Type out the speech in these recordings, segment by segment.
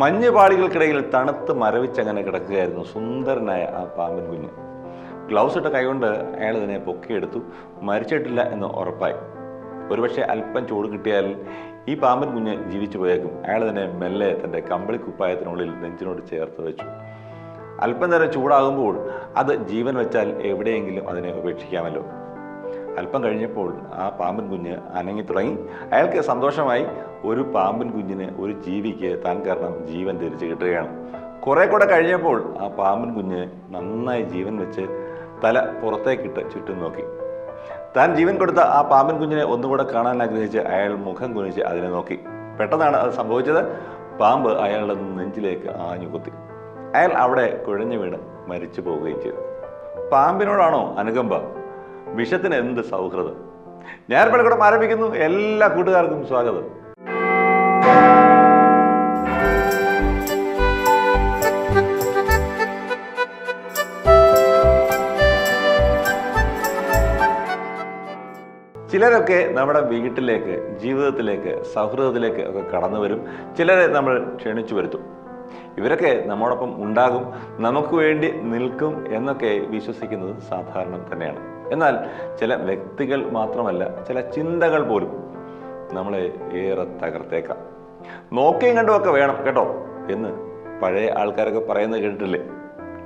മഞ്ഞുപാളികൾക്കിടയിൽ തണുത്ത് മരവിച്ചങ്ങനെ കിടക്കുകയായിരുന്നു സുന്ദരനായ ആ പാമ്പൻ കുഞ്ഞ്. ഗ്ലൗസ് ഇട്ട കൈകൊണ്ട് അയാൾ ഇതിനെ പൊക്കിയെടുത്തു. മരിച്ചിട്ടില്ല എന്ന് ഉറപ്പായി. ഒരുപക്ഷെ അല്പം ചൂട് കിട്ടിയാൽ ഈ പാമ്പൻ കുഞ്ഞ് ജീവിച്ചു പോയേക്കും അയാൾ ഇതിനെ മെല്ലെ തന്റെ കമ്പിളി കുപ്പായത്തിനുള്ളിൽ നെഞ്ചിനോട് ചേർത്ത് വെച്ചു. അല്പം നേരം ചൂടാകുമ്പോൾ അത് ജീവൻ വെച്ചാൽ എവിടെയെങ്കിലും അതിനെ ഉപേക്ഷിക്കാമല്ലോ. അല്പം കഴിഞ്ഞപ്പോൾ ആ പാമ്പൻ കുഞ്ഞ് അനങ്ങി തുടങ്ങി. അയാൾക്ക് സന്തോഷമായി ഒരു പാമ്പൻ കുഞ്ഞിന് ഒരു ജീവിക്ക് താൻ കാരണം ജീവൻ തിരിച്ചു കിട്ടുകയാണ്. കുറെ കൂടെ കഴിഞ്ഞപ്പോൾ ആ പാമ്പൻ കുഞ്ഞ് നന്നായി ജീവൻ വെച്ച് തല പുറത്തേക്കിട്ട് ചുറ്റും നോക്കി. താൻ ജീവൻ കൊടുത്ത ആ പാമ്പൻ കുഞ്ഞിനെ ഒന്നുകൂടെ കാണാൻ ആഗ്രഹിച്ച് അയാൾ മുഖം കുനിച്ച് അതിനെ നോക്കി. പെട്ടെന്നാണ് അത് സംഭവിച്ചത്. പാമ്പ് അയാളുടെ നെഞ്ചിലേക്ക് ആഞ്ഞു കുത്തി അയാൾ അവിടെ കുഴഞ്ഞു വീണ് മരിച്ചു പോവുകയും ചെയ്തു. പാമ്പിനോടാണോ അനുകമ്പ? വിഷത്തിന് എന്ത് സൗഹൃദം? ഞാൻ പലക്കൂടെ ആരംഭിക്കുന്നു. എല്ലാ കൂട്ടുകാർക്കും സ്വാഗതം. ചിലരൊക്കെ നമ്മുടെ വീട്ടിലേക്ക് ജീവിതത്തിലേക്ക് സൗഹൃദത്തിലേക്ക് ഒക്കെ കടന്നു വരും. ചിലരെ നമ്മൾ ക്ഷണിച്ചു വരുത്തും. ഇവരൊക്കെ നമ്മോടൊപ്പം ഉണ്ടാകും നമുക്ക് വേണ്ടി നിൽക്കും എന്നൊക്കെ വിശ്വസിക്കുന്നത് സാധാരണ തന്നെയാണ്. എന്നാൽ ചില വ്യക്തികൾ മാത്രമല്ല ചില ചിന്തകൾ പോലും നമ്മളെ ഏറെ തകർത്തേക്കാം. നോക്കിയും കണ്ടുമൊക്കെ വേണം കേട്ടോ എന്ന് പഴയ ആൾക്കാരൊക്കെ പറയുന്നത് കേട്ടിട്ടില്ലേ?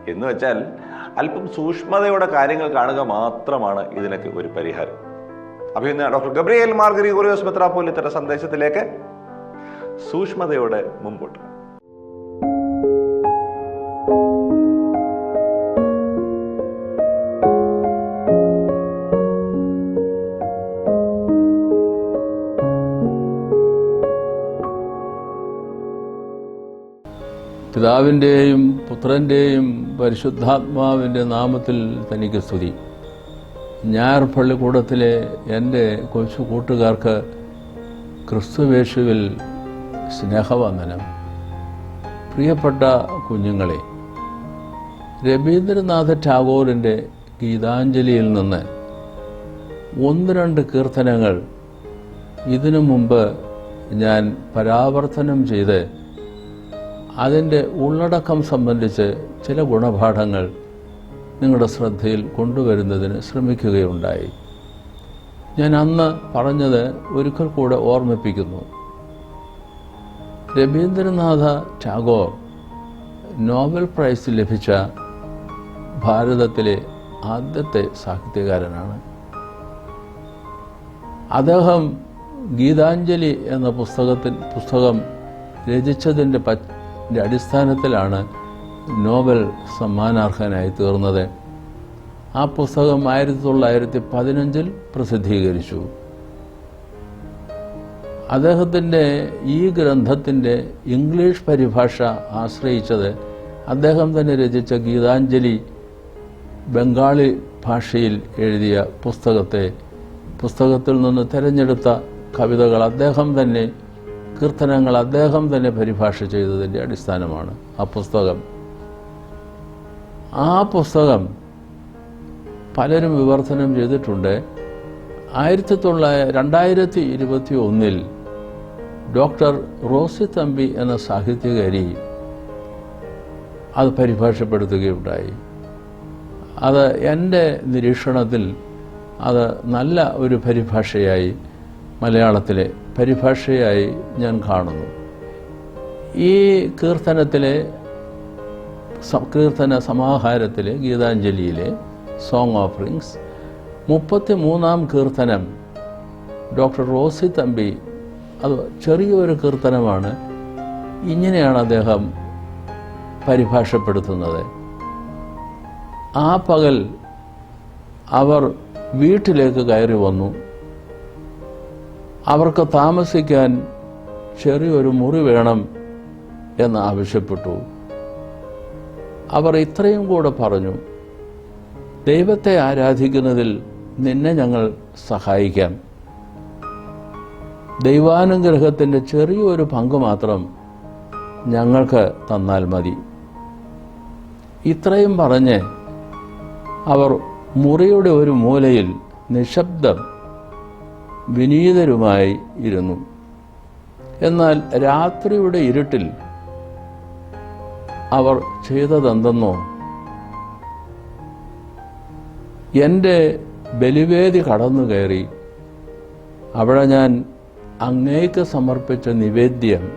എന്ന് വെച്ചാൽ അല്പം സൂക്ഷ്മതയോടെ കാര്യങ്ങൾ കാണുക മാത്രമാണ് ഇതിനൊക്കെ ഒരു പരിഹാരം. അപ്പോൾ ഇന്ന് ഡോക്ടർ ഗബ്രിയേൽ മാർഗരി ഗുരുയോസ് ഇത്തരം സന്ദേശത്തിലേക്ക് സൂക്ഷ്മതയോടെ മുമ്പോട്ട്. പിതാവിന്റെയും പുത്രന്റെയും പരിശുദ്ധാത്മാവിന്റെ നാമത്തിൽ തനിക്ക് സ്തുതി. ഞാർ പള്ളിക്കൂടത്തിലെ എന്റെ കൊച്ചു കൂട്ടുകാർക്ക് ക്രിസ്തുവേശുവിൽ സ്നേഹവന്ദനം. പ്രിയപ്പെട്ട കുഞ്ഞുങ്ങളെ രവീന്ദ്രനാഥ ടാഗോറിന്റെ ഗീതാഞ്ജലിയിൽ നിന്ന് ഒന്ന് രണ്ട് കീർത്തനങ്ങൾ ഇതിനു മുമ്പ് ഞാൻ പരാവർത്തനം ചെയ്ത് അതിന്റെ ഉള്ളടക്കം സംബന്ധിച്ച് ചില ഗുണപാഠങ്ങൾ നിങ്ങളുടെ ശ്രദ്ധയിൽ കൊണ്ടുവരുന്നതിന് ശ്രമിക്കുകയുണ്ടായി. ഞാൻ അന്ന് പറഞ്ഞത് ഒരിക്കൽ കൂടെ ഓർമ്മിപ്പിക്കുന്നു. രവീന്ദ്രനാഥ ടാഗോർ നോബൽ പ്രൈസ് ലഭിച്ച ഭാരതത്തിലെ ആദ്യത്തെ സാഹിത്യകാരനാണ്. അദ്ദേഹം ഗീതാഞ്ജലി എന്ന പുസ്തകത്തിൽ പുസ്തകം രചിച്ചതിന്റെ അടിസ്ഥാനത്തിലാണ് നോബൽ സമ്മാനാർഹനായി തീർന്നത്. ആ പുസ്തകം ആയിരത്തി തൊള്ളായിരത്തി പതിനഞ്ചിൽ പ്രസിദ്ധീകരിച്ചു. അദ്ദേഹത്തിന്റെ ഈ ഗ്രന്ഥത്തിന്റെ ഇംഗ്ലീഷ് പരിഭാഷ ആശ്രയിച്ചത് അദ്ദേഹം തന്നെ രചിച്ച ഗീതാഞ്ജലി ബംഗാളി ഭാഷയിൽ എഴുതിയ പുസ്തകത്തെ. പുസ്തകത്തിൽ നിന്ന് തിരഞ്ഞെടുത്ത കവിതകൾ അദ്ദേഹം തന്നെ കീർത്തനങ്ങൾ അദ്ദേഹം തന്നെ പരിഭാഷ ചെയ്തതിന്റെ അടിസ്ഥാനമാണ്. ആ പുസ്തകം. ആ പുസ്തകം പലരും വിവർത്തനം ചെയ്തിട്ടുണ്ട്. ആയിരത്തി തൊള്ളായിരത്തി രണ്ടായിരത്തി ഇരുപത്തി ഒന്നിൽ ഡോക്ടർ റോസി തമ്പി എന്ന സാഹിത്യകാരി അത് പരിഭാഷപ്പെടുത്തുകയുണ്ടായി. അത് എന്റെ നിരീക്ഷണത്തിൽ അത് നല്ല ഒരു പരിഭാഷയായി മലയാളത്തിലെ പരിഭാഷയായി ഞാൻ കാണുന്നു. ഈ കീർത്തനത്തിലെ കീർത്തന സമാഹാരത്തിലെ ഗീതാഞ്ജലിയിലെ സോങ് ഓഫറിങ്സ് മുപ്പത്തി മൂന്നാം കീർത്തനം ഡോക്ടർ റോസി തമ്പി അത് ചെറിയൊരു കീർത്തനമാണ്. ഇങ്ങനെയാണ് അദ്ദേഹം പരിഭാഷപ്പെടുത്തുന്നത്. ആ പകൽ അവർ വീട്ടിലേക്ക് കയറി വന്നു. അവർക്ക് താമസിക്കാൻ ചെറിയൊരു മുറി വേണം എന്ന് ആവശ്യപ്പെട്ടു. അവർ ഇത്രയും കൂടെ പറഞ്ഞു ദൈവത്തെ ആരാധിക്കുന്നതിൽ നിന്നെ ഞങ്ങൾ സഹായിക്കാം. ദൈവാനുഗ്രഹത്തിന്റെ ചെറിയൊരു പങ്ക് മാത്രം ഞങ്ങൾക്ക് തന്നാൽ മതി. ഇത്രയും പറഞ്ഞ് അവർ മുറിയുടെ ഒരു മൂലയിൽ നിശബ്ദം വിനീതരുമായി ഇരുന്നു. എന്നാൽ രാത്രിയുടെ ഇരുട്ടിൽ അവർ ചെയ്തതെന്തെന്നോ എന്റെ ബലിവേദി കടന്നു കയറി. അവിടെ ഞാൻ അങ്ങേക്ക് സമർപ്പിച്ച നിവേദ്യം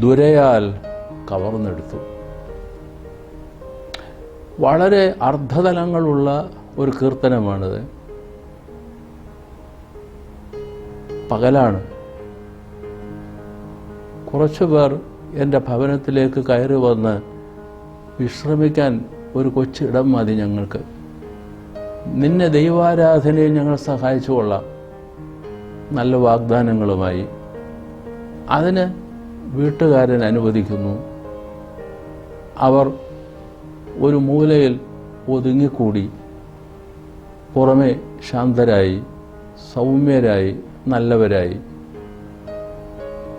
ദുരയാൽ കവർന്നെടുത്തു. വളരെ അർദ്ധതലങ്ങളുള്ള ഒരു കീർത്തനമാണിത്. പകലാണ്. കുറച്ചു പേർ എന്റെ ഭവനത്തിലേക്ക് കയറി വന്ന് വിശ്രമിക്കാൻ ഒരു കൊച്ചിടം മതി ഞങ്ങൾക്ക്. നിന്നെ ദൈവാരാധനയിൽ ഞങ്ങൾ സഹായിച്ചു കൊള്ളാം. നല്ല വാഗ്ദാനങ്ങളുമായി. അതിന് വീട്ടുകാരൻ അനുവദിക്കുന്നു. അവർ ഒരു മൂലയിൽ ഒതുങ്ങിക്കൂടി. പുറമെ ശാന്തരായി സൗമ്യരായി നല്ലവരായി.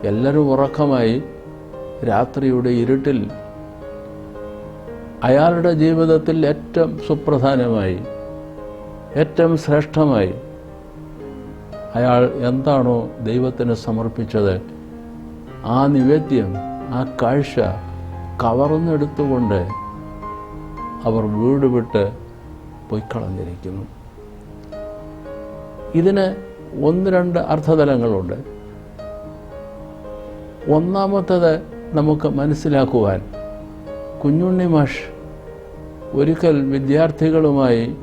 എല്ലാവരും ഉറക്കമായി രാത്രിയുടെ ഇരുട്ടിൽ അയാളുടെ ജീവിതത്തിൽ ഏറ്റവും സുപ്രധാനമായി ഏറ്റവും ശ്രേഷ്ഠമായി അയാൾ എന്താണോ ദൈവത്തിന് സമർപ്പിച്ചത് ആ നിവേദ്യം ആ കാഴ്ച കവർന്നെടുത്തുകൊണ്ട് അവർ വീട് വിട്ട് പൊയ്ക്കളഞ്ഞിരിക്കുന്നു. ഇതിന് ഒന്ന് രണ്ട് അർത്ഥതലങ്ങളുണ്ട്. ഒന്നാമത്തത് നമുക്ക് മനസ്സിലാക്കുവാൻ കുഞ്ഞുണ്ണി മാഷ് ഒരിക്കൽ വിദ്യാർത്ഥികളുമായി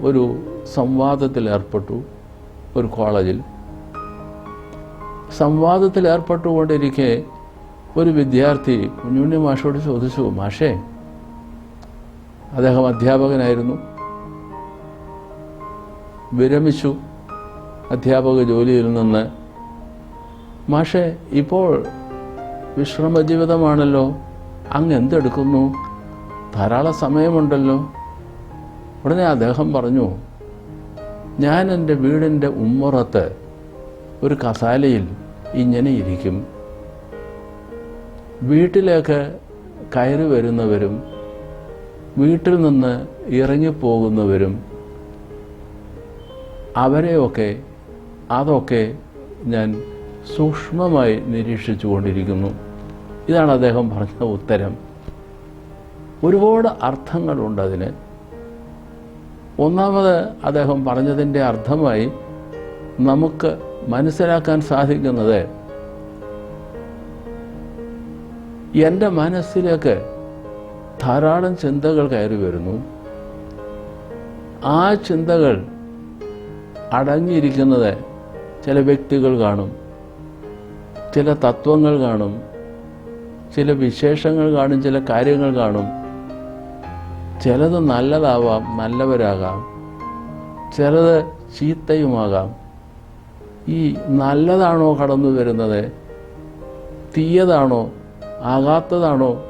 ഒരു സംവാദത്തിൽ ഏർപ്പെട്ടു ഒരു കോളേജിൽ. സംവാദത്തിൽ ഏർപ്പെട്ടുകൊണ്ടിരിക്കെ ഒരു വിദ്യാർത്ഥി കുഞ്ഞുണ്ണി മാഷോട് ചോദിച്ചു മാഷേ അദ്ദേഹം അധ്യാപകനായിരുന്നു. വിരമിച്ചു. അധ്യാപക ജോലിയിൽ നിന്ന്. മാഷെ ഇപ്പോൾ വിശ്രമ ജീവിതമാണല്ലോ അങ്ങ് എന്തെടുക്കുന്നു ധാരാളം സമയമുണ്ടല്ലോ. ഉടനെ അദ്ദേഹം പറഞ്ഞു ഞാൻ എന്റെ വീടിന്റെ ഉമ്മറത്ത് ഒരു കസാലയിൽ ഇങ്ങനെ ഇരിക്കും വീട്ടിലേക്ക് കയറി വരുന്നവരും വീട്ടിൽ നിന്ന് ഇറങ്ങിപ്പോകുന്നവരും അവരെയൊക്കെ അതൊക്കെ ഞാൻ സൂക്ഷ്മമായി നിരീക്ഷിച്ചു കൊണ്ടിരിക്കുന്നു ഇതാണ് അദ്ദേഹം പറഞ്ഞ ഉത്തരം. ഒരുപാട് അർത്ഥങ്ങളുണ്ട് അതിന്. ഒന്നാമത് അദ്ദേഹം പറഞ്ഞതിന്റെ അർത്ഥമായി നമുക്ക് മനസ്സിലാക്കാൻ സാധിക്കുന്നത് എന്റെ മനസ്സിലേക്ക് ധാരാളം ചിന്തകൾ കയറി വരുന്നു. ആ ചിന്തകൾ അടങ്ങിയിരിക്കുന്നത് ചില വ്യക്തികൾ കാണും ചില തത്വങ്ങൾ കാണും ചില വിശേഷങ്ങൾ കാണും ചില കാര്യങ്ങൾ കാണും. ചിലത് നല്ലതാവാം നല്ലവരാകാം. ചിലത് ചീത്തയുമാകാം. ഈ നല്ലതാണോ കടന്നു വരുന്നത്? തീയതാണോ? ആകാത്തതാണോ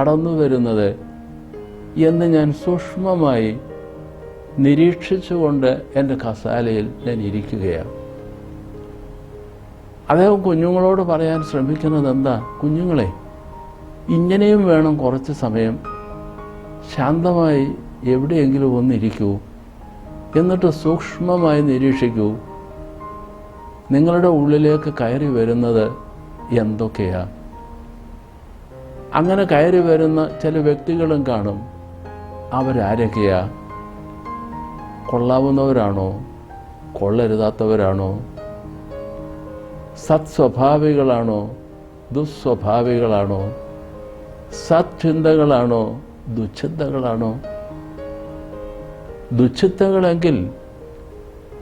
കടന്നു വരുന്നത്? എന്ന് ഞാൻ സൂക്ഷ്മമായി നിരീക്ഷിച്ചുകൊണ്ട് എന്റെ കസാലയിൽ ഞാൻ ഇരിക്കുകയാണ്. അദ്ദേഹം കുഞ്ഞുങ്ങളോട് പറയാൻ ശ്രമിക്കുന്നത് എന്താ? കുഞ്ഞുങ്ങളെ ഇങ്ങനെയും വേണം കുറച്ച് സമയം ശാന്തമായി എവിടെയെങ്കിലും ഒന്നിരിക്കൂ. എന്നിട്ട് സൂക്ഷ്മമായി നിരീക്ഷിക്കൂ. നിങ്ങളുടെ ഉള്ളിലേക്ക് കയറി വരുന്നത് എന്തൊക്കെയാ? അങ്ങനെ കയറി വരുന്ന ചില വ്യക്തികളും കാണും. അവരാരൊക്കെയാ? കൊള്ളാവുന്നവരാണോ? കൊള്ളരുതാത്തവരാണോ? സത്സ്വഭാവികളാണോ? ദുസ്വഭാവികളാണോ സത്ചിന്തകളാണോ? ദുച്ഛിന്തകളാണോ? ദുച്ഛിത്തങ്ങളെങ്കിൽ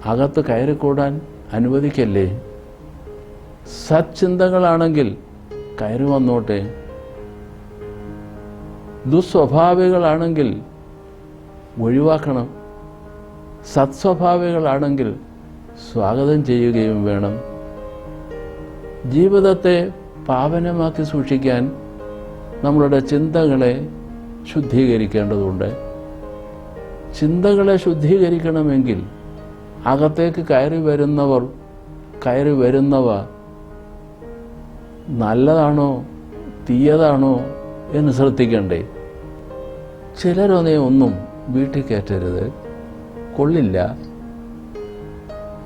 അകത്ത് കയറിക്കൂടാൻ അനുവദിക്കല്ലേ? സച്ചിന്തകളാണെങ്കിൽ കയറി വന്നോട്ടെ. ദുസ്വഭാവികളാണെങ്കിൽ ഒഴിവാക്കണം. സത്സ്വഭാവികളാണെങ്കിൽ സ്വാഗതം ചെയ്യുകയും വേണം. ജീവിതത്തെ പാവനമാക്കി സൂക്ഷിക്കാൻ നമ്മളുടെ ചിന്തകളെ ശുദ്ധീകരിക്കേണ്ടതുണ്ട്. ചിന്തകളെ ശുദ്ധീകരിക്കണമെങ്കിൽ അകത്തേക്ക് കയറി വരുന്നവർ കയറി വരുന്നവ നല്ലതാണോ തീയതാണോ എന്ന് ശ്രദ്ധിക്കണ്ടേ. ചിലരൊന്നേ ഒന്നും വീട്ടിൽ കയറ്റരുത്. കൊള്ളില്ല.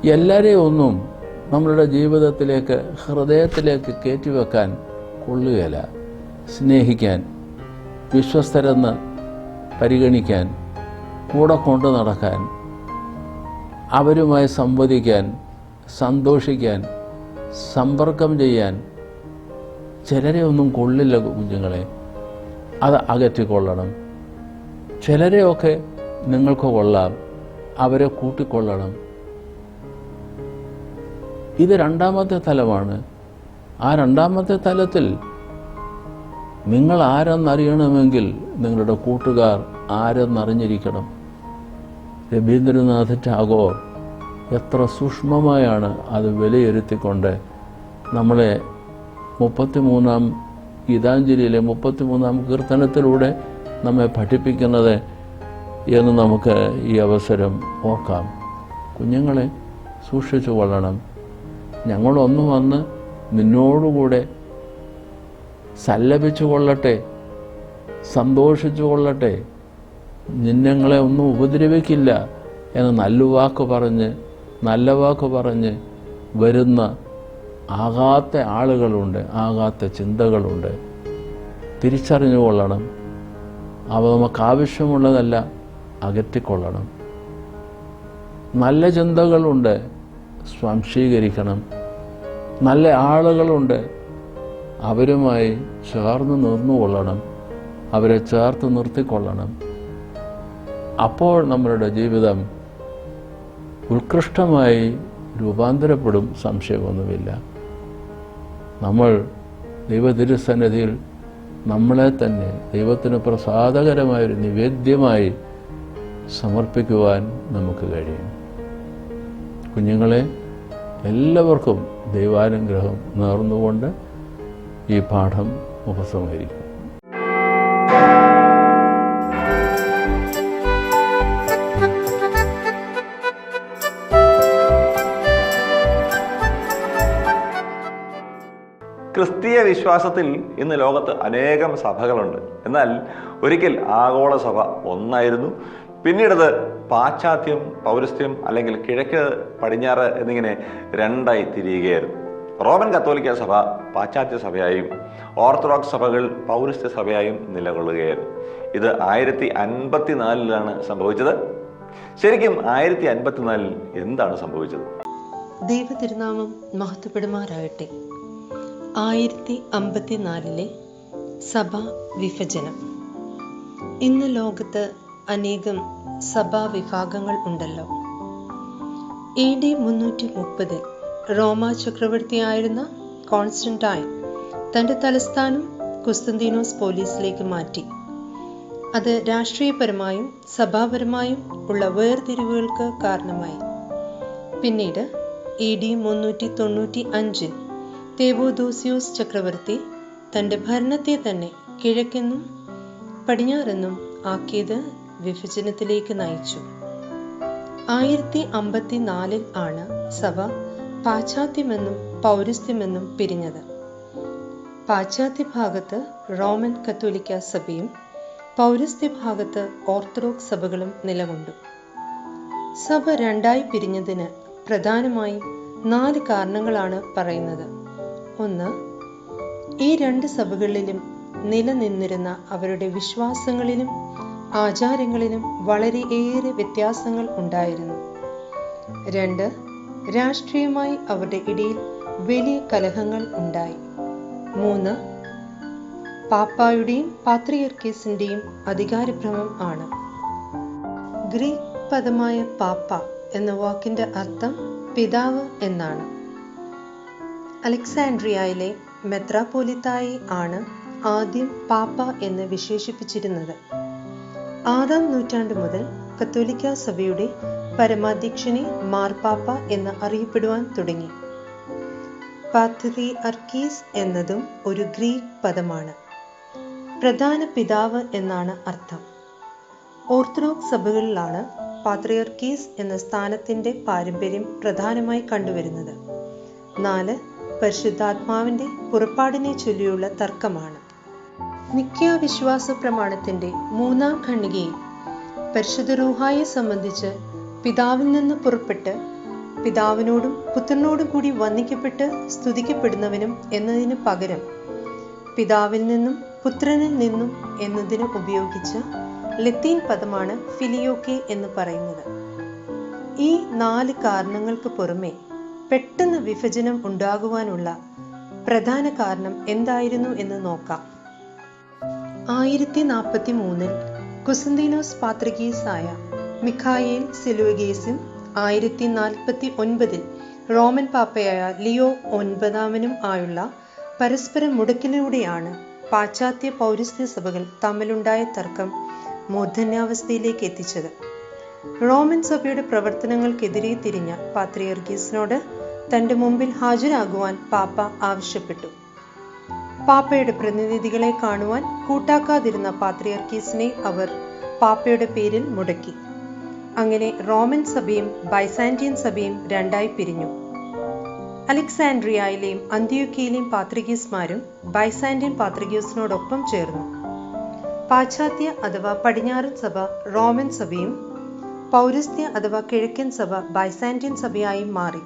എല്ലാവരെയും ഒന്നും നമ്മളുടെ ജീവിതത്തിലേക്ക് ഹൃദയത്തിലേക്ക് കയറ്റിവെക്കാൻ കൊള്ളുകയില്ല. സ്നേഹിക്കാൻ വിശ്വസ്തരെന്ന് പരിഗണിക്കാൻ കൂടെ കൊണ്ടു നടക്കാൻ അവരുമായി സംവദിക്കാൻ സന്തോഷിക്കാൻ സമ്പർക്കം ചെയ്യാൻ ചിലരെ ഒന്നും കൊള്ളില്ല കുഞ്ഞുങ്ങളെ. അത് അകറ്റിക്കൊള്ളണം ചിലരെയൊക്കെ നിങ്ങൾക്ക് കൊള്ളാം അവരെ കൂട്ടിക്കൊള്ളണം. ഇത് രണ്ടാമത്തെ തലമാണ്. ആ രണ്ടാമത്തെ തലത്തിൽ നിങ്ങൾ ആരെന്നറിയണമെങ്കിൽ നിങ്ങളുടെ കൂട്ടുകാർ ആരെന്നറിഞ്ഞിരിക്കണം. രവീന്ദ്രനാഥ് ടാഗോർ എത്ര സൂക്ഷ്മമായാണ് അത് വിലയിരുത്തിക്കൊണ്ട് നമ്മളെ മുപ്പത്തിമൂന്നാം ഗീതാഞ്ജലിയിലെ മുപ്പത്തിമൂന്നാം കീർത്തനത്തിലൂടെ നമ്മെ പഠിപ്പിക്കുന്നത് എന്ന് നമുക്ക് ഈ അവസരം ഓർക്കാം. കുഞ്ഞുങ്ങളെ സൂക്ഷിച്ചു കൊള്ളണം. ഞങ്ങളൊന്നു വന്ന് നിന്നോടുകൂടെ സല്ലപിച്ചു കൊള്ളട്ടെ സന്തോഷിച്ചു കൊള്ളട്ടെ നിന്നങ്ങളെ ഒന്നും ഉപദ്രവിക്കില്ല എന്ന് നല്ല വാക്ക് പറഞ്ഞ് നല്ല വാക്ക് പറഞ്ഞ് വരുന്ന ആകാത്ത ആളുകളുണ്ട് ആകാത്ത ചിന്തകളുണ്ട്. തിരിച്ചറിഞ്ഞു കൊള്ളണം. അവ നമുക്ക് ആവശ്യമുള്ളതല്ല അകറ്റിക്കൊള്ളണം. നല്ല ചിന്തകളുണ്ട്. സ്വാംശീകരിക്കണം. നല്ല ആളുകളുണ്ട്. അവരുമായി ചേർന്ന് നിന്നുകൊള്ളണം. അവരെ ചേർത്ത് നിർത്തിക്കൊള്ളണം. അപ്പോൾ നമ്മളുടെ ജീവിതം ഉത്കൃഷ്ടമായി രൂപാന്തരപ്പെടും സംശയമൊന്നുമില്ല. നമ്മൾ ദൈവതിരുസന്നിധിയിൽ നമ്മളെ തന്നെ ദൈവത്തിന് പ്രസാദകരമായൊരു നിവേദ്യമായി സമർപ്പിക്കുവാൻ നമുക്ക് കഴിയും. കുഞ്ഞുങ്ങളെ എല്ലാവർക്കും ദൈവാനുഗ്രഹം നേർന്നുകൊണ്ട് ഈ പാഠം ഉപസംഹരിക്കും. ക്രിസ്തീയ വിശ്വാസത്തിൽ ഇന്ന് ലോകത്ത് അനേകം സഭകളുണ്ട്. എന്നാൽ ഒരിക്കൽ ആഗോള സഭ ഒന്നായിരുന്നു. പിന്നീടത് പാശ്ചാത്യം പൗരസ്ത്യം അല്ലെങ്കിൽ കിഴക്ക് പടിഞ്ഞാറ് എന്നിങ്ങനെ രണ്ടായി തിരിയുകയായിരുന്നു. റോമൻ കത്തോലിക്ക സഭ പാശ്ചാത്യ സഭയായും ഓർത്തഡോക്സ് സഭകൾ പൗരസ്ത്യ സഭയായും നിലകൊള്ളുകയായിരുന്നു. ഇത് ആയിരത്തി അൻപത്തിനാലിലാണ് സംഭവിച്ചത്. ശരിക്കും ആയിരത്തി അൻപത്തിനാലിൽ എന്താണ് സംഭവിച്ചത്? ദൈവ തിരുനാമം മഹത്വപ്പെടുമാറാകട്ടെ. ആയിരത്തി അമ്പത്തിനാലിലെ സഭാ വിഭജനം ഇന്ന് ലോകത്ത് അനേകം സഭാവിഭാഗങ്ങൾ ഉണ്ടല്ലോ. എ ഡി മുന്നൂറ്റി മുപ്പതിൽ റോമ ചക്രവർത്തിയായിരുന്ന കോൺസ്റ്റന്റൈൻ തന്റെ തലസ്ഥാനം കുസ്തന്തീനോസ് പോലീസിലേക്ക് മാറ്റി. അത് രാഷ്ട്രീയപരമായും സഭാപരമായും ഉള്ള വേർതിരിവുകൾക്ക് കാരണമായി. പിന്നീട് എ ഡി മുന്നൂറ്റി തൊണ്ണൂറ്റി അഞ്ചിൽ തേബോദോസിയോസ് ചക്രവർത്തി തന്റെ ഭരണത്തെ തന്നെ കിഴക്കെന്നും പടിഞ്ഞാറെന്നും ആക്കിയത് വിഭജനത്തിലേക്ക് നയിച്ചു. ആയിരത്തി അമ്പത്തിനാലിൽ ആണ് സഭ പാശ്ചാത്യമെന്നും പൗരസ്ത്യമെന്നും പിരിഞ്ഞത്. പാശ്ചാത്യ ഭാഗത്ത് റോമൻ കത്തോലിക്ക സഭയും പൗരസ്ത്യ ഭാഗത്ത് ഓർത്തഡോക്സ് സഭകളും നിലകൊണ്ടു. സഭ രണ്ടായി പിരിഞ്ഞതിന് പ്രധാനമായും നാല് കാരണങ്ങളാണ് പറയുന്നത്. ഒന്ന് ഈ രണ്ട് സഭകളിലും നിലനിന്നിരുന്ന അവരുടെ വിശ്വാസങ്ങളിലും ആചാരങ്ങളിലും വളരെയേറെ വ്യത്യാസങ്ങൾ ഉണ്ടായിരുന്നു. രണ്ട് രാഷ്ട്രീയമായി അവരുടെ ഇടയിൽ വലിയ കലഹങ്ങൾ ഉണ്ടായി. മൂന്ന് പാപ്പായുടെയും പാത്രിയർക്കീസിന്റെയും അധികാരഭ്രമം ആണ്. ഗ്രീക്ക് പദമായ പാപ്പ എന്ന വാക്കിന്റെ അർത്ഥം പിതാവ് എന്നാണ്. അലക്സാൻഡ്രിയയിലെ മെത്രാപോലിത്തായി ആണ് ആദ്യം പാപ്പ എന്ന് വിശേഷിപ്പിച്ചിരുന്നത്. ആറാം നൂറ്റാണ്ട് മുതൽ കത്തോലിക്ക സഭയുടെ പരമാധ്യക്ഷനെ മാർപ്പാപ്പ എന്ന് അറിയപ്പെടുവാൻ തുടങ്ങി. പാത്രി അർക്കീസ് എന്നതും ഒരു ഗ്രീക്ക് പദമാണ്. പ്രധാന പിതാവ് എന്നാണ് അർത്ഥം. ഓർത്തഡോക്സ് സഭകളിലാണ് പാത്രിയർക്കീസ് എന്ന സ്ഥാനത്തിന്റെ പാരമ്പര്യം പ്രധാനമായി കണ്ടുവരുന്നത്. നാല് പരിശുദ്ധാത്മാവിന്റെ പുറപ്പാടിനെ ചൊല്ലിയുള്ള തർക്കമാണ്. നിത്യ വിശ്വാസ മൂന്നാം ഖണ്ഡികയിൽ പരിശുദ്ധ റൂഹായെ സംബന്ധിച്ച് പിതാവിൽ നിന്ന് പുറപ്പെട്ട് പിതാവിനോടും പുത്രനോടും കൂടി വന്ദിക്കപ്പെട്ട് സ്തുതിക്കപ്പെടുന്നവനും എന്നതിന് പകരം പിതാവിൽ നിന്നും പുത്രനിൽ നിന്നും എന്നതിന് ഉപയോഗിച്ച ലത്തീൻ പദമാണ് ഫിലിയോക്കെ എന്ന് പറയുന്നത്. ഈ നാല് കാരണങ്ങൾക്ക് പുറമെ പെട്ടെന്ന് വിഭജനം ഉണ്ടാകുവാനുള്ള പ്രധാന കാരണം എന്തായിരുന്നു എന്ന് നോക്കാം. ആയിരത്തി നാൽപ്പത്തി മൂന്നിൽ കുസന്തിനോസ് പാത്രികീസായ മിഖായേൽ സിലുവഗേസും ആയിരത്തി നാൽപ്പത്തി ഒൻപതിൽ റോമൻ പാപ്പയായ ലിയോ ഒൻപതാമനും ആയുള്ള പരസ്പര മുടക്കിലൂടെയാണ് പാശ്ചാത്യ പൗരസ്ത്യ സഭകൾ തമ്മിലുണ്ടായ തർക്കം മൂർധന്യാവസ്ഥയിലേക്ക് എത്തിച്ചത്. റോമൻ സഭയുടെ പ്രവർത്തനങ്ങൾക്കെതിരെ തിരിഞ്ഞ പാത്രിയർഗീസിനോട് തന്റെ മുമ്പിൽ ഹാജരാകുവാൻ പാപ്പ ആവശ്യപ്പെട്ടു. പാപ്പയുടെ പ്രതിനിധികളെ കാണുവാൻ കൂട്ടാക്കാതിരുന്ന പാത്രിയർക്കീസിനെ അവർ പാപ്പയുടെ പേരിൽ മുടക്കി. അങ്ങനെ റോമൻ സഭയും ബൈസാന്റിയൻ സഭയും രണ്ടായി പിരിഞ്ഞു. അലക്സാൻഡ്രിയയിലെയും അന്ത്യോക്കിയയിലെയും പാത്രികീസ്മാരും ബൈസാന്റിയൻ പാത്രികീസിനോടൊപ്പം ചേർന്നു. പാശ്ചാത്യ അഥവാ പടിഞ്ഞാറൻ സഭ റോമൻ സഭയും പൗരസ്ത്യ അഥവാ കിഴക്കൻ സഭ ബൈസാന്റിയൻ സഭയായും മാറി.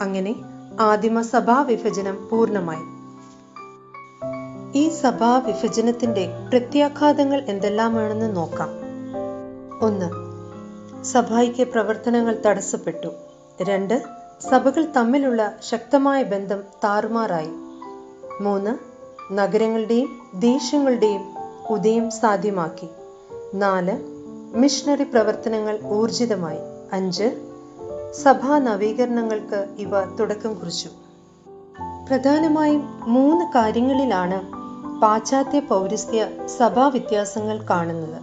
അങ്ങനെ ആദിമ സഭാ വിഭജനം പൂർണമായി. ഈ സഭാ വിഭജനത്തിന്റെ പ്രത്യാഘാതങ്ങൾ എന്തെല്ലാമാണെന്ന് നോക്കാം. ഒന്ന് സഭായിക്ക് പ്രവർത്തനങ്ങൾ തടസ്സപ്പെട്ടു. രണ്ട് സഭകൾ തമ്മിലുള്ള ശക്തമായ ബന്ധം താറുമാറായി. മൂന്ന് നഗരങ്ങളുടെയും ദേശങ്ങളുടെയും ഉദയം സാധ്യമാക്കി. നാല് മിഷണറി പ്രവർത്തനങ്ങൾ ഊർജിതമായി. അഞ്ച് സഭാ നവീകരണങ്ങൾക്ക് ഇവ തുടക്കം കുറിച്ചു. പ്രധാനമായും മൂന്ന് കാര്യങ്ങളിലാണ് പാശ്ചാത്യ പൗരസ്ത്യ സഭാ വ്യത്യാസങ്ങൾ കാണുന്നത്.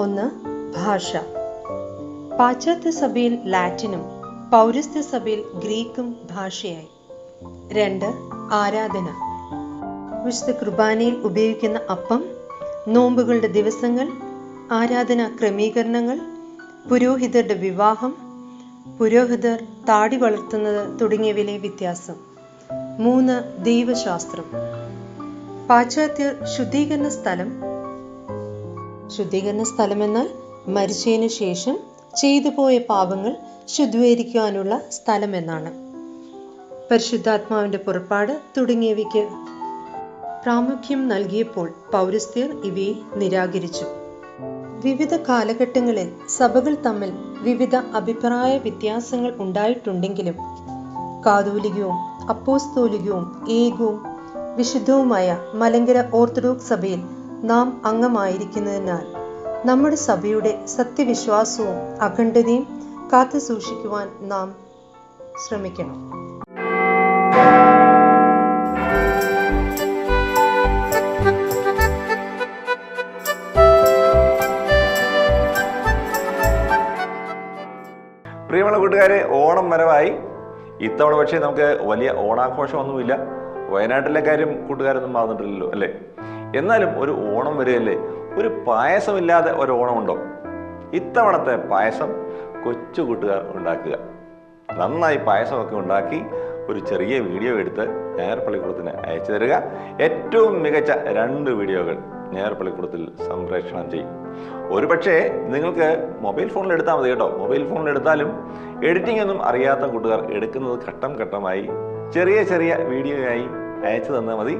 ഒന്ന് ഭാഷ. പാശ്ചാത്യ സഭയിൽ ലാറ്റിനും പൗരസ്ത്യ സഭയിൽ ഗ്രീക്കും ഭാഷയായി. രണ്ട് ആരാധന. വിശുദ്ധ കുർബാനയിൽ ഉപയോഗിക്കുന്ന അപ്പം നോമ്പുകളുടെ ദിവസങ്ങൾ ആരാധന ക്രമീകരണങ്ങൾ പുരോഹിതരുടെ വിവാഹം പുരോഹിതർ താടി വളർത്തുന്നത് തുടങ്ങിയവയിലെ വ്യത്യാസം. മൂന്ന് ദൈവശാസ്ത്രം. പാശ്ചാത്യർ ശുദ്ധീകരണ സ്ഥലം. ശുദ്ധീകരണ സ്ഥലം എന്നാൽ മരിച്ചതിനു ശേഷം ചെയ്തു പോയ പാപങ്ങൾ ശുദ്ധീകരിക്കുവാനുള്ള സ്ഥലം എന്നാണ് പരിശുദ്ധാത്മാവിന്റെ പുറപ്പാട് തുടങ്ങിയവയ്ക്ക് പ്രാമുഖ്യം നൽകിയപ്പോൾ പൗരസ്ത്യർ ഇവയെ നിരാകരിച്ചു. വിവിധ കാലഘട്ടങ്ങളിൽ സഭകൾ തമ്മിൽ വിവിധ അഭിപ്രായ വ്യത്യാസങ്ങൾ ഉണ്ടായിട്ടുണ്ടെങ്കിലും കാതോലികവും അപ്പോസ്തോലികവും ഏകവും വിശുദ്ധവുമായ മലങ്കര ഓർത്തഡോക്സ് സഭയിൽ നാം അംഗമായിരിക്കുന്നതിനാൽ നമ്മുടെ സഭയുടെ സത്യവിശ്വാസവും അഖണ്ഡതയും കാത്തു സൂക്ഷിക്കുവാൻ നാം ശ്രമിക്കണം. പ്രിയമുള്ള കൂട്ടുകാരെ ഓണം വരവായി. ഇത്തവണ പക്ഷേ നമുക്ക് വലിയ ഓണാഘോഷമൊന്നുമില്ല. വയനാട്ടിലെ കാര്യം കൂട്ടുകാരൊന്നും മറന്നിട്ടില്ലല്ലോ അല്ലേ? എന്നാലും ഒരു ഓണം വരികയല്ലേ ഒരു പായസമില്ലാതെ ഒരു ഓണമുണ്ടോ? ഇത്തവണത്തെ പായസം കൊച്ചു കൂട്ടുകാർ ഉണ്ടാക്കുക. നന്നായി പായസമൊക്കെ ഉണ്ടാക്കി ഒരു ചെറിയ വീഡിയോ എടുത്ത് ഞായർപ്പള്ളിക്കൂടത്തിന് അയച്ചു തരിക. ഏറ്റവും മികച്ച രണ്ട് വീഡിയോകൾ ഞായർപ്പള്ളിക്കൂടത്തിൽ സംപ്രേഷണം ചെയ്യും. ഒരുപക്ഷെ നിങ്ങൾക്ക് മൊബൈൽ ഫോണിൽ എടുത്താൽ മതി കേട്ടോ. മൊബൈൽ ഫോണിൽ എടുത്താലും എഡിറ്റിംഗ് ഒന്നും അറിയാത്ത കൂട്ടുകാർ എടുക്കുന്നത് ഘട്ടം ഘട്ടമായി ചെറിയ ചെറിയ വീഡിയോ ആയി അയച്ചു തന്നാൽ മതി.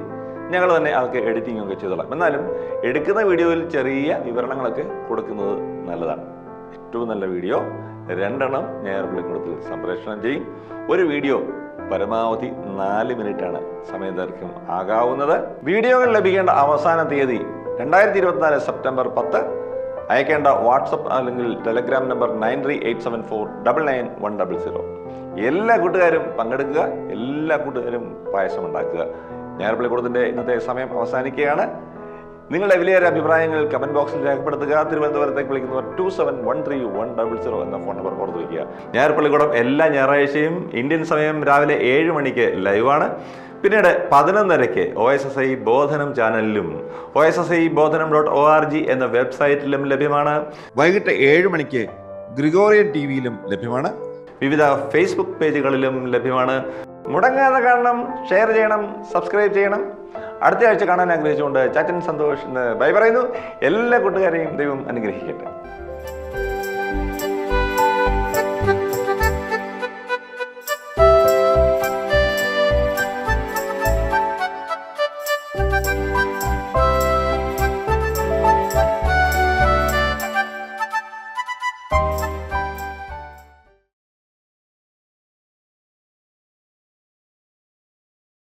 ഞങ്ങൾ തന്നെ അതൊക്കെ എഡിറ്റിംഗ് ഒക്കെ ചെയ്തോളാം. എന്നാലും എടുക്കുന്ന വീഡിയോയിൽ ചെറിയ വിവരണങ്ങളൊക്കെ കൊടുക്കുന്നത് നല്ലതാണ്. ഏറ്റവും നല്ല വീഡിയോ രണ്ടെണ്ണം ഞായർപ്പള്ളിക്കൂടത്തിൽ സംപ്രേഷണം ചെയ്യും. ഒരു വീഡിയോ പരമാവധി നാല് മിനിറ്റ് ആണ് സമയദൈർഘ്യം ആകാവുന്നത്. വീഡിയോകൾ ലഭിക്കേണ്ട അവസാന തീയതി രണ്ടായിരത്തി ഇരുപത്തിനാല് സെപ്റ്റംബർ പത്ത് അയക്കേണ്ട വാട്സപ്പ് അല്ലെങ്കിൽ Telegram number nine three eight seven four double nine one double zero. എല്ലാ കൂട്ടുകാരും പങ്കെടുക്കുക എല്ലാ കൂട്ടുകാരും പായസം ഉണ്ടാക്കുക. ഞായർപ്പള്ളിക്കൂടത്തിന്റെ ഇന്നത്തെ സമയം അവസാനിക്കുകയാണ്. നിങ്ങളുടെ വിലയേറെ അഭിപ്രായങ്ങൾ കമന്റ് ബോക്സിൽ രേഖപ്പെടുത്തുക. തിരുവനന്തപുരത്തേക്ക് വിളിക്കുന്നവർ two seven one three one double zero എന്ന ഫോൺ നമ്പർ പുറത്തു വയ്ക്കുക ഞായർപ്പള്ളിക്കൂടം എല്ലാ ഞായറാഴ്ചയും ഇന്ത്യൻ സമയം രാവിലെ ഏഴ് മണിക്ക് ലൈവാണ് പിന്നീട് പതിനൊന്നരയ്ക്ക് O S S I Bodhanam ചാനലിലും O S S I Bodhanam dot O R G എന്ന വെബ്സൈറ്റിലും ലഭ്യമാണ്. വൈകിട്ട് ഏഴ് മണിക്ക് ഗ്രിഗോറിയൻ ടി വിയിലും ലഭ്യമാണ്. വിവിധ ഫേസ്ബുക്ക് പേജുകളിലും ലഭ്യമാണ്. മുടങ്ങാതെ കാണണം ഷെയർ ചെയ്യണം സബ്സ്ക്രൈബ് ചെയ്യണം. അടുത്ത ആഴ്ച കാണാൻ ആഗ്രഹിച്ചുകൊണ്ട് ചാറ്റൻ സന്തോഷ് ബൈ പറയുന്നു. എല്ലാ കൂട്ടുകാരെയും ദൈവം അനുഗ്രഹിക്കട്ടെ.